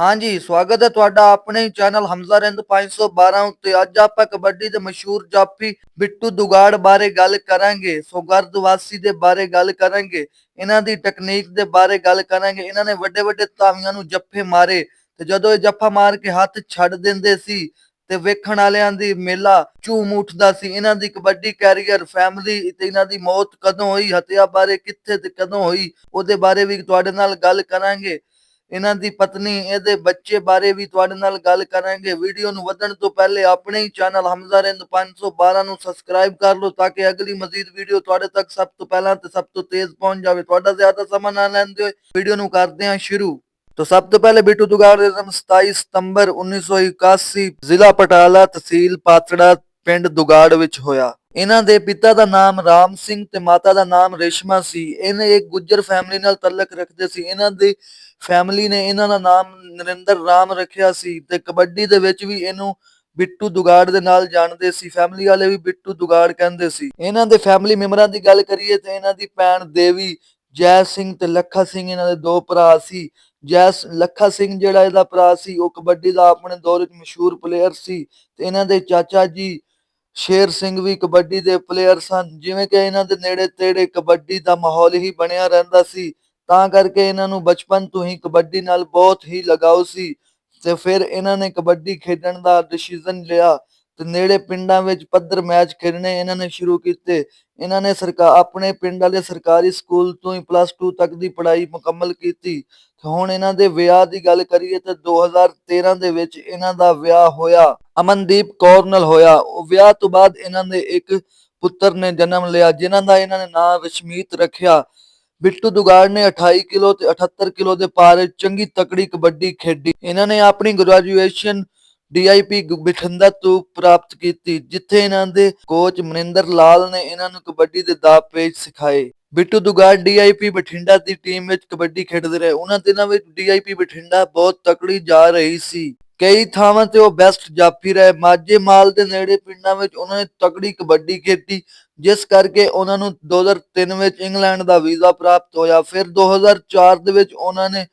ਹਾਂਜੀ, ਸਵਾਗਤ ਹੈ ਤੁਹਾਡਾ ਆਪਣੇ ਚੈਨਲ ਹਮਜ਼ਾ ਰਿੰਦ 512 ਉੱਤੇ। ਅੱਜ ਆਪਾਂ ਕਬੱਡੀ ਦੇ ਮਸ਼ਹੂਰ ਜਾਫੀ ਬਿੱਟੂ ਦੁਗਾੜ ਬਾਰੇ ਗੱਲ ਕਰਾਂਗੇ ਸੋਗਰਦ ਵਾਸੀ ਦੇ ਬਾਰੇ ਗੱਲ ਕਰਾਂਗੇ, ਇਹਨਾਂ ਦੀ ਟੈਕਨੀਕ ਦੇ ਬਾਰੇ ਗੱਲ ਕਰਾਂਗੇ। ਇਹਨਾਂ ਨੇ ਵੱਡੇ ਵੱਡੇ ਤਾਵੀਆਂ ਨੂੰ ਜੱਫੇ ਮਾਰੇ, ਤੇ ਜਦੋਂ ਇਹ ਜੱਫਾ ਮਾਰ ਕੇ ਹੱਥ ਛੱਡ ਦਿੰਦੇ ਸੀ, ਤੇ ਵੇਖਣ ਵਾਲਿਆਂ ਦੀ ਮੇਲਾ ਝੂਮ ਉੱਠਦਾ ਸੀ। ਇਹਨਾਂ ਦੀ ਕਬੱਡੀ ਕੈਰੀਅਰ ਫੈਮਿਲੀ ਤੇ ਇਹਨਾਂ ਦੀ ਮੌਤ ਕਦੋਂ ਹੋਈ, ਹੱਤਿਆ ਬਾਰੇ ਕਿੱਥੇ ਤੇ ਕਦੋਂ ਹੋਈ, ਉਹਦੇ ਬਾਰੇ ਵੀ ਤੁਹਾਡੇ ਨਾਲ ਗੱਲ ਕਰਾਂਗੇ। ਇਹਨਾਂ ਦੀ ਪਤਨੀ, ਇਹਦੇ ਬੱਚੇ ਬਾਰੇ ਵੀ ਤੁਹਾਡੇ ਨਾਲ ਗੱਲ ਕਰਾਂਗੇ। ਵੀਡੀਓ ਨੂੰ ਵਧਣ ਤੋਂ ਪਹਿਲੇ ਆਪਣੇ ਹੀ ਚੈਨਲ ਹਮਜ਼ਾ ਰਿੰਦ 512 ਨੂੰ ਸਬਸਕ੍ਰਾਈਬ ਕਰ ਲਓ ਤਾਂ ਕਿ ਅਗਲੀ ਮਜ਼ੀਦ ਵੀਡੀਓ ਤੁਹਾਡੇ ਤੱਕ ਸਭ ਤੋਂ ਪਹਿਲਾਂ ਤੇ ਸਭ ਤੋਂ ਤੇਜ਼ ਪਹੁੰਚ ਜਾਵੇ। ਤੁਹਾਡਾ ਜ਼ਿਆਦਾ ਸਮਾਂ ਨਾ ਲੈਂਦੇ ਹੋਏ ਵੀਡੀਓ ਨੂੰ ਕਰਦੇ ਹਾਂ ਸ਼ੁਰੂ। ਤੋਂ ਸਭ ਤੋਂ ਪਹਿਲੇ ਬੀਟੂ ਦੁਗਾੜ ਦੇ ਜਨਮ 27 ਸਤੰਬਰ 1981 ਜ਼ਿਲ੍ਹਾ ਪਟਾਲਾ ਤਹਿਸੀਲ ਪਾਤੜਾ, ਪਿੰਡ ਦੁਗਾੜ ਵਿੱਚ ਹੋਇਆ। ਇਹਨਾਂ ਦੇ ਪਿਤਾ ਦਾ ਨਾਮ ਰਾਮ ਸਿੰਘ ਤੇ ਮਾਤਾ ਦਾ ਨਾਮ ਰੇਸ਼ਮਾ ਸੀ। ਇਹਨੇ ਇੱਕ ਗੁੱਜਰ ਫੈਮਿਲੀ ਨਾਲ ਤਲਕ ਰੱਖਦੇ ਸੀ। ਇਹਨਾਂ ਦੀ ਫੈਮਿਲੀ ਨੇ ਇਹਨਾਂ ਦਾ ਨਾਮ ਨਰਿੰਦਰ ਰਾਮ ਰੱਖਿਆ ਸੀ ਤੇ ਕਬੱਡੀ ਦੇ ਵਿੱਚ ਵੀ ਇਹਨੂੰ ਬਿੱਟੂ ਦੁਗਾੜ ਦੇ ਨਾਲ ਜਾਣਦੇ ਸੀ। ਫੈਮਿਲੀ ਵਾਲੇ ਵੀ ਬਿੱਟੂ ਦੁਗਾੜ ਕਹਿੰਦੇ ਸੀ। ਇਹਨਾਂ ਦੇ ਫੈਮਿਲੀ ਮੈਂਬਰਾਂ ਦੀ ਗੱਲ ਕਰੀਏ ਤੇ ਇਹਨਾਂ ਦੀ ਭੈਣ ਦੇਵੀ ਜੈ ਸਿੰਘ ਤੇ ਲੱਖਾ ਸਿੰਘ ਇਹਨਾਂ ਦੇ ਦੋ ਭਰਾ ਸੀ। ਜੈ ਲੱਖਾ ਸਿੰਘ ਜਿਹੜਾ ਇਹਦਾ ਭਰਾ ਸੀ, ਉਹ ਕਬੱਡੀ ਦਾ ਆਪਣੇ ਦੌਰ ਵਿੱਚ ਮਸ਼ਹੂਰ ਪਲੇਅਰ ਸੀ ਤੇ ਇਹਨਾਂ ਦੇ ਚਾਚਾ ਜੀ ਸ਼ੇਰ ਸਿੰਘ ਵੀ ਕਬੱਡੀ ਦੇ ਪਲੇਅਰ ਸਨ। ਜਿਵੇਂ ਕਿ ਇਹਨਾਂ ਦੇ ਨੇੜੇ ਤੇੜੇ ਕਬੱਡੀ ਦਾ ਮਾਹੌਲ ਹੀ ਬਣਿਆ ਰਹਿੰਦਾ ਸੀ, ਤਾਂ ਕਰਕੇ ਇਹਨਾਂ ਨੂੰ ਬਚਪਨ ਤੋਂ ਹੀ ਕਬੱਡੀ ਨਾਲ ਬਹੁਤ ਹੀ ਲਗਾਓ ਸੀ। ਤੇ ਫਿਰ ਇਹਨਾਂ ਨੇ ਕਬੱਡੀ ਖੇਡਣ ਦਾ ਡਿਸੀਜਨ ਲਿਆ। ਤੇ ਨੇੜੇ ਪਿੰਡਾਂ ਵਿੱਚ ਪੱਧਰ ਮੈਚ ਖੇਡਣੇ ਇਹਨਾਂ ਨੇ ਸ਼ੁਰੂ ਕੀਤੇ। ਇਹਨਾਂ ਨੇ ਸਰਕਾਰ ਆਪਣੇ ਪਿੰਡ ਵਾਲੇ ਸਰਕਾਰੀ ਸਕੂਲ ਤੋਂ ਹੀ ਪਲੱਸ 2 ਤੱਕ ਦੀ ਪੜ੍ਹਾਈ ਮੁਕੰਮਲ ਕੀਤੀ। ਹੁਣ ਇਹਨਾਂ ਦੇ ਵਿਆਹ ਦੀ ਗੱਲ ਕਰੀਏ ਤਾਂ 2013 ਦੇ ਵਿੱਚ ਇਹਨਾਂ ਦਾ ਵਿਆਹ ਹੋਇਆ। ਅਮਨਦੀਪ ਕੌਰ ਨਾਲ ਹੋਇਆ। ਉਹ ਵਿਆਹ ਤੋਂ ਬਾਅਦ ਇਹਨਾਂ ਦੇ ਇੱਕ ਪੁੱਤਰ ਨੇ ਜਨਮ ਲਿਆ, ਜਿਨ੍ਹਾਂ ਦਾ ਇਹਨਾਂ ਨੇ ਨਾਂ ਰਸ਼ਮੀਤ ਰੱਖਿਆ। ਬਿੱਟੂ ਦੁਗਾੜ ਨੇ 28 ਕਿਲੋ ਤੇ 78 ਕਿਲੋ ਦੇ ਪਾਰੇ ਚੰਗੀ ਤਕੜੀ ਕਬੱਡੀ ਖੇਡੀ। ਇਹਨਾਂ ਨੇ ਆਪਣੀ ਗ੍ਰੈਜੂਏਸ਼ਨ ਡੀਆਈਪੀ ਬਠਿੰਡਾ ਤੋਂ ਪ੍ਰਾਪਤ ਕੀਤੀ, ਜਿੱਥੇ ਇਹਨਾਂ ਦੇ ਕੋਚ ਮਨਿੰਦਰ ਲਾਲ ਨੇ ਇਹਨਾਂ ਨੂੰ ਕਬੱਡੀ ਦੇ ਦਾਅ ਸਿਖਾਏ। ਬਿੱਟੂ ਦੁਗਾੜ ਡੀਆਈਪੀ ਬਠਿੰਡਾ ਦੀ ਟੀਮ ਵਿੱਚ ਕਬੱਡੀ ਖੇਡਦੇ ਰਹੇ। ਉਹਨਾਂ ਦਿਨਾਂ ਵਿੱਚ ਡੀਆਈਪੀ ਬਠਿੰਡਾ ਬਹੁਤ ਤਕੜੀ ਜਾ ਰਹੀ ਸੀ। ਕਈ ਥਾਵਾਂ ਤੇ ਉਹ ਬੈਸਟ ਜਾਫੀ ਰਹੇ। ਮਾਝੇ ਮਾਲ ਦੇ ਨੇੜੇ ਪਿੰਡਾਂ ਵਿੱਚ ਉਹਨਾਂ ਨੇ ਤਕੜੀ ਕਬੱਡੀ ਖੇਡੀ, ਜਿਸ ਕਰਕੇ ਉਹਨਾਂ ਨੂੰ 2003 ਵਿੱਚ ਇੰਗਲੈਂਡ ਦਾ ਵੀਜ਼ਾ ਪ੍ਰਾਪਤ ਹੋਇਆ। ਫਿਰ 2004 ਦੇ ਵਿੱਚ ਉਹਨਾਂ ਨੇ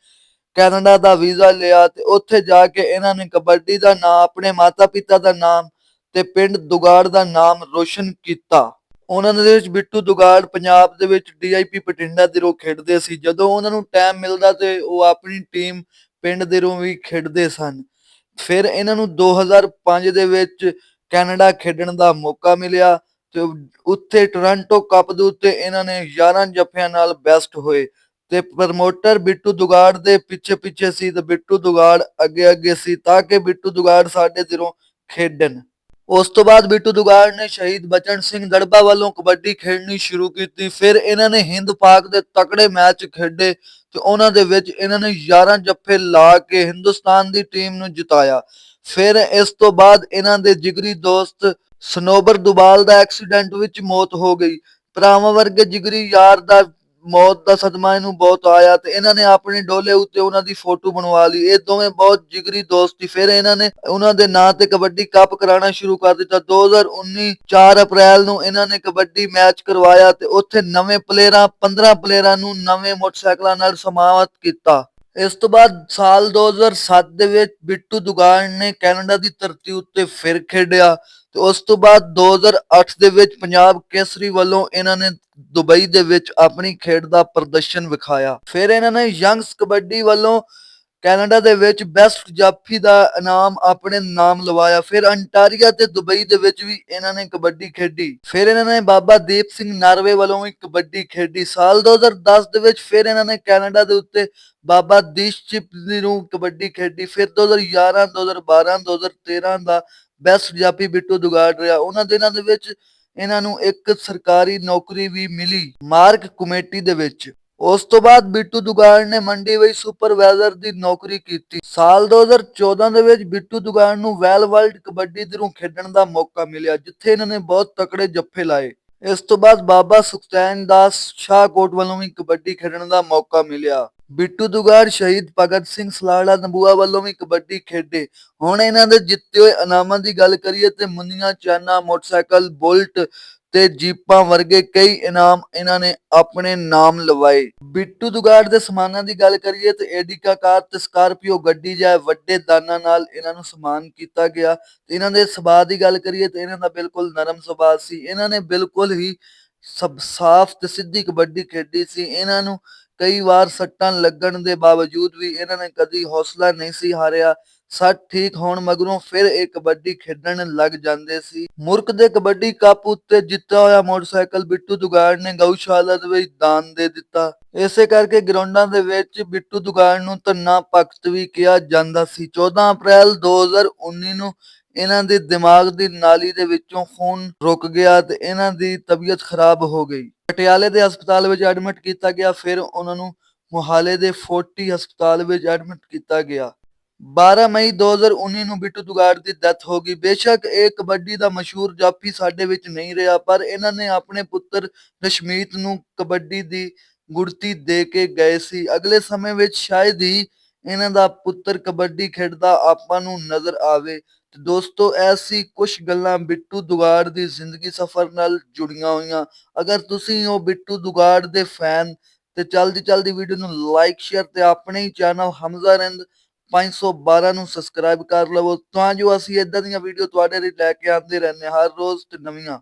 ਕੈਨੇਡਾ ਦਾ ਵੀਜ਼ਾ ਲਿਆ ਤੇ ਉੱਥੇ ਜਾ ਕੇ ਇਹਨਾਂ ਨੇ ਕਬੱਡੀ ਦਾ ਨਾਮ ਆਪਣੇ ਮਾਤਾ-ਪਿਤਾ ਦਾ ਨਾਮ ਤੇ ਪਿੰਡ ਦੁਗਾੜ ਦਾ ਨਾਮ ਰੋਸ਼ਨ ਕੀਤਾ। ਉਹਨਾਂ ਦੇ ਵਿੱਚ ਬਿੱਟੂ ਦੁਗਾੜ ਪੰਜਾਬ ਦੇ ਵਿੱਚ ਡੀਆਈਪੀ ਪਟਿੰਡਾ ਦੇ ਰੋ ਖੇਡਦੇ ਸੀ। ਜਦੋਂ ਉਹਨਾਂ ਨੂੰ ਟਾਈਮ ਮਿਲਦਾ ਤੇ ਉਹ ਆਪਣੀ ਟੀਮ ਪਿੰਡ ਦੇ ਰੋ ਵੀ ਖੇਡਦੇ ਸਨ। ਫਿਰ ਇਹਨਾਂ ਨੂੰ 2005 ਦੇ ਵਿੱਚ ਕੈਨੇਡਾ ਖੇਡਣ ਦਾ ਮੌਕਾ ਮਿਲਿਆ ਤੇ ਉੱਥੇ ਟੋਰਾਂਟੋ ਕੱਪ ਦੇ ਉੱਤੇ ਇਹਨਾਂ ਨੇ 11 ਜੱਫਿਆਂ ਨਾਲ ਬੈਸਟ ਹੋਏ। ਤੇ ਪ੍ਰਮੋਟਰ ਬਿੱਟੂ ਦੁਗਾੜ ਦੇ ਪਿੱਛੇ ਪਿੱਛੇ ਸੀ ਤੇ ਬਿੱਟੂ ਦੁਗਾੜ ਅੱਗੇ ਅੱਗੇ ਸੀ ਤਾਂ ਕਿ ਬਿੱਟੂ ਦੁਗਾੜ ਸਾਡੇ ਦਿਲੋਂ ਖੇਡਣ। ਉਸ ਤੋਂ ਬਾਅਦ ਬਿੱਟੂ ਦੁਗਾੜ ਨੇ ਸ਼ਹੀਦ ਬਚਨ ਸਿੰਘ ਦੜਬਾ ਵੱਲੋਂ ਕਬੱਡੀ ਖੇਡਣੀ ਸ਼ੁਰੂ ਕੀਤੀ। ਫਿਰ ਇਹਨਾਂ ਨੇ ਹਿੰਦ ਪਾਕ ਦੇ ਤਕੜੇ ਮੈਚ ਖੇਡੇ ਤੇ ਉਹਨਾਂ ਦੇ ਵਿੱਚ ਇਹਨਾਂ ਨੇ 11 ਜੱਫੇ ਲਾ ਕੇ ਹਿੰਦੁਸਤਾਨ ਦੀ ਟੀਮ ਨੂੰ ਜਿਤਾਇਆ। ਫਿਰ ਇਸ ਤੋਂ ਬਾਅਦ ਇਹਨਾਂ ਦੇ ਜਿਗਰੀ ਦੋਸਤ ਸਨੋਬਰ ਦੁਬਾਲ ਦਾ ਐਕਸੀਡੈਂਟ ਵਿੱਚ ਮੌਤ ਹੋ ਗਈ। ਭਰਾਵਾਂ ਵਰਗੇ ਜਿਗਰੀ ਯਾਰ ਦਾ ਮੌਤ ਦਾ ਸਦਮਾ ਇਹਨੂੰ ਬਹੁਤ ਆਇਆ ਤੇ ਇਹਨਾਂ ਨੇ ਆਪਣੇ ਡੋਲੇ ਉੱਤੇ ਉਹਨਾਂ ਦੀ ਫੋਟੋ ਬਣਵਾ ਲਈ। ਇਹ ਦੋਵੇਂ ਬਹੁਤ ਜਿਗਰੀ ਦੋਸਤ ਸੀ। ਫਿਰ ਇਹਨਾਂ ਨੇ ਉਹਨਾਂ ਦੇ ਨਾਂ ਤੇ ਕਬੱਡੀ ਕੱਪ ਕਰਾਉਣਾ ਸ਼ੁਰੂ ਕਰ ਦਿੱਤਾ। 2019 4 ਅਪ੍ਰੈਲ ਨੂੰ ਇਹਨਾਂ ਨੇ ਕਬੱਡੀ ਮੈਚ ਕਰਵਾਇਆ ਤੇ ਉੱਥੇ ਨਵੇਂ ਪਲੇਅਰਾਂ 15 ਪਲੇਅਰਾਂ ਨੂੰ ਨਵੇਂ ਮੋਟਰਸਾਈਕਲਾਂ ਨਾਲ ਸਮਾਵਤ ਕੀਤਾ। ਇਸ ਤੋਂ ਬਾਅਦ ਸਾਲ 2007 ਦੇ ਵਿੱਚ ਬਿੱਟੂ ਦੁਗਾਨ ਨੇ ਕੈਨੇਡਾ ਦੀ ਧਰਤੀ ਉੱਤੇ ਫਿਰ ਖੇਡਿਆ ਤੇ ਉਸ ਤੋਂ ਬਾਅਦ 2008 ਦੇ ਵਿੱਚ ਪੰਜਾਬ ਕੇਸਰੀ ਵੱਲੋਂ ਇਹਨਾਂ ਨੇ ਦੁਬਈ ਦੇ ਵਿੱਚ ਆਪਣੀ ਖੇਡ ਦਾ ਪ੍ਰਦਰਸ਼ਨ ਵਿਖਾਇਆ। ਫਿਰ ਇਹਨਾਂ ਨੇ ਯੰਗਸ ਕਬੱਡੀ ਵੱਲੋਂ ਕੈਨੇਡਾ ਦੇ ਵਿੱਚ ਬੈਸਟ ਜਾਫੀ ਦਾ ਇਨਾਮ ਆਪਣੇ ਨਾਮ ਲਵਾਇਆ। ਫਿਰ ਅੰਟਾਰੀਆ ਤੇ ਦੁਬਈ ਦੇ ਵਿੱਚ ਵੀ ਇਹਨਾਂ ਨੇ ਕਬੱਡੀ ਖੇਡੀ। ਫਿਰ ਇਹਨਾਂ ਨੇ ਬਾਬਾ ਦੀਪ ਸਿੰਘ ਨਾਰਵੇ ਵੱਲੋਂ ਵੀ ਕਬੱਡੀ ਖੇਡੀ। ਸਾਲ 2010 ਦੇ ਵਿੱਚ ਫਿਰ ਇਹਨਾਂ ਨੇ ਕੈਨੇਡਾ ਦੇ ਉੱਤੇ ਬਾਬਾ ਦੀਸ਼ਚਿਪ ਦੀ ਨੂੰ ਕਬੱਡੀ ਖੇਡੀ। ਫਿਰ 2011 2012 2013 ਦਾ ਬੈਸਟ ਜਾਫੀ ਬਿੱਟੂ ਦੁਗਾੜ ਰਿਹਾ। ਉਹਨਾਂ ਦਿਨਾਂ ਦੇ ਵਿੱਚ ਇਹਨਾਂ ਨੂੰ ਇੱਕ ਸਰਕਾਰੀ ਨੌਕਰੀ ਵੀ ਮਿਲੀ ਮਾਰਕ ਕਮੇਟੀ ਦੇ ਵਿੱਚ। ਉਸ ਤੋਂ ਬਾਅਦ ਬਿੱਟੂ ਦੁਗਾੜ ਨੇ ਮੰਡੀ ਵਿੱਚ ਸੁਪਰਵਾਈਜ਼ਰ ਦੀ ਨੌਕਰੀ ਕੀਤੀ। ਸਾਲ 2014 ਦੇ ਵਿੱਚ ਬਿੱਟੂ ਦੁਗਾੜ ਨੂੰ ਵੈਲ ਵਰਲਡ ਕਬੱਡੀ ਦੇ ਖੇਡਣ ਦਾ ਮੌਕਾ ਮਿਲਿਆ, ਜਿੱਥੇ ਇਹਨਾਂ ਨੇ ਬਹੁਤ ਤਕੜੇ ਜੱਫੇ ਲਾਏ। ਇਸ ਤੋਂ ਬਾਅਦ ਬਾਬਾ ਸੁਖਚੈਨ ਦਾਸ ਸ਼ਾਹਕੋਟ ਵੱਲੋਂ ਵੀ ਕਬੱਡੀ ਖੇਡਣ ਦਾ ਮੌਕਾ ਮਿਲਿਆ। ਬਿੱਟੂ ਦੁਗਾੜ ਸ਼ਹੀਦ ਭਗਤ ਸਿੰਘ ਸਲਾੜਾ ਨਬੂਆ ਵੱਲੋਂ ਵੀ ਕਬੱਡੀ ਖੇਡੇ। ਹੁਣ ਇਹਨਾਂ ਦੇ ਜਿੱਤੇ ਹੋਏ ਇਨਾਮਾਂ ਦੀ ਗੱਲ ਕਰੀਏ ਤੇ ਮੁੰਨੀਆਂ ਚਾਨਾ, ਮੋਟਰਸਾਈਕਲ, ਬੁਲਟ ਤੇ ਜੀਪਾਂ ਵਰਗੇ ਕਈ ਇਨਾਮ ਇਹਨਾਂ ਨੇ ਆਪਣੇ ਨਾਮ ਲਵਾਏ। ਬਿੱਟੂ ਦੁਗਾੜ ਦੇ ਸਮਾਨਾਂ ਦੀ ਗੱਲ ਕਰੀਏ ਤੇ ਏਡੀਕਾ ਕਾਰ ਤੇ ਸਕਾਰਪੀਓ ਗੱਡੀ ਜਾਏ ਵੱਡੇ ਦਾਨਾਂ ਨਾਲ ਇਹਨਾਂ ਨੂੰ ਸਮਾਨ ਕੀਤਾ ਗਿਆ। ਤੇ ਇਹਨਾਂ ਦੇ ਸੁਭਾਅ ਦੀ ਗੱਲ ਕਰੀਏ ਤੇ ਇਹਨਾਂ ਦਾ ਬਿਲਕੁਲ ਨਰਮ ਸੁਭਾਅ ਸੀ। ਇਹਨਾਂ ਨੇ ਬਿਲਕੁਲ ਹੀ ਸਭ ਸਾਫ਼ ਤੇ ਸਿੱਧੀ ਕਬੱਡੀ ਖੇਡੀ ਸੀ। ਇਹਨਾਂ ਨੂੰ ਕਈ ਵਾਰ ਸੱਟਾਂ ਲੱਗਣ ਦੇ ਬਾਵਜੂਦ ਵੀ ਇਹਨਾਂ ਨੇ ਕਦੀ ਹੌਸਲਾ ਨਹੀਂ ਸੀ ਹਾਰਿਆ। ਸੱਟ ਠੀਕ ਹੋਣ ਮਗਰੋਂ ਫਿਰ ਇਹ ਕਬੱਡੀ ਖੇਡਣ ਲੱਗ ਜਾਂਦੇ ਸੀ। ਮੁਰਕ ਦੇ ਕਬੱਡੀ ਕੱਪ ਉੱਤੇ ਜਿੱਤਿਆ ਹੋਇਆ ਮੋਟਰਸਾਈਕਲ ਬਿੱਟੂ ਦੁਗਾੜ ਨੇ ਗਊਸ਼ਾਲਾ ਦੇ ਵਿੱਚ ਦਾਨ ਦੇ ਦਿੱਤਾ। ਇਸੇ ਕਰਕੇ ਗਰਾਊਂਡਾਂ ਦੇ ਵਿੱਚ ਬਿੱਟੂ ਦੁਗਾੜ ਨੂੰ ਧੰਨਾ ਭਗਤ ਵੀ ਕਿਹਾ ਜਾਂਦਾ ਸੀ। 14 ਅਪ੍ਰੈਲ 2019 ਨੂੰ ਇਹਨਾਂ ਦੇ ਦਿਮਾਗ ਦੀ ਨਾਲੀ ਦੇ ਵਿੱਚੋਂ ਖੂਨ ਰੁਕ ਗਿਆ ਤੇ ਇਹਨਾਂ ਦੀ ਤਬੀਅਤ ਖਰਾਬ ਹੋ ਗਈ। ਪਟਿਆਲੇ ਦੇ ਹਸਪਤਾਲ ਵਿੱਚ ਐਡਮਿਟ ਕੀਤਾ ਗਿਆ, ਫਿਰ ਉਹਨਾਂ ਨੂੰ ਮੁਹਾਲੇ ਦੇ ਫੋਰਟੀ ਹਸਪਤਾਲ ਵਿੱਚ ਐਡਮਿਟ ਕੀਤਾ ਗਿਆ। 12 ਮਈ 2019 ਨੂੰ ਬਿੱਟੂ ਦੁਗਾੜ ਦੀ ਡੈਥ ਹੋ ਗਈ। ਬੇਸ਼ੱਕ ਇਹ ਕਬੱਡੀ ਦਾ ਮਸ਼ਹੂਰ ਜਾਫੀ ਸਾਡੇ ਵਿੱਚ ਨਹੀਂ ਰਿਹਾ, ਪਰ ਇਹਨਾਂ ਨੇ ਆਪਣੇ ਪੁੱਤਰ ਰਸ਼ਮੀਤ ਨੂੰ ਕਬੱਡੀ ਦੀ ਗੁੜਤੀ ਦੇ ਕੇ ਗਏ ਸੀ। ਅਗਲੇ ਸਮੇਂ ਵਿੱਚ ਸ਼ਾਇਦ ਹੀ ਇਹਨਾਂ ਦਾ ਪੁੱਤਰ ਕਬੱਡੀ ਖੇਡਦਾ ਆਪਾਂ ਨੂੰ ਨਜ਼ਰ ਆਵੇ। ਤੇ ਦੋਸਤੋ ਐਸੀ ਕੁਝ ਗੱਲਾਂ ਬਿੱਟੂ ਦੁਗਾੜ ਦੀ ਜ਼ਿੰਦਗੀ ਸਫ਼ਰ ਨਾਲ ਜੁੜੀਆਂ ਹੋਈਆਂ। ਅਗਰ ਤੁਸੀਂ ਉਹ ਬਿੱਟੂ ਦੁਗਾੜ ਦੇ ਫੈਨ, ਤੇ ਚਲਦੀ ਚਲਦੀ ਵੀਡੀਓ ਨੂੰ ਲਾਈਕ ਸ਼ੇਅਰ ਤੇ ਆਪਣੇ ਹੀ ਚੈਨਲ ਹਮਜ਼ਾ ਰਿੰਦ 512 ਨੂੰ ਸਬਸਕ੍ਰਾਈਬ ਕਰ ਲਵੋ। ਤਾਂ ਜੋ ਅਸੀਂ ਇਦਾਂ ਦੀਆਂ ਵੀਡੀਓ ਤੁਹਾਡੇ ਲਈ ਲੈ ਕੇ ਆਉਂਦੇ ਰਹਿੰਦੇ ਹਾਂ, ਹਰ ਰੋਜ਼ ਤੇ ਨਵੀਆਂ।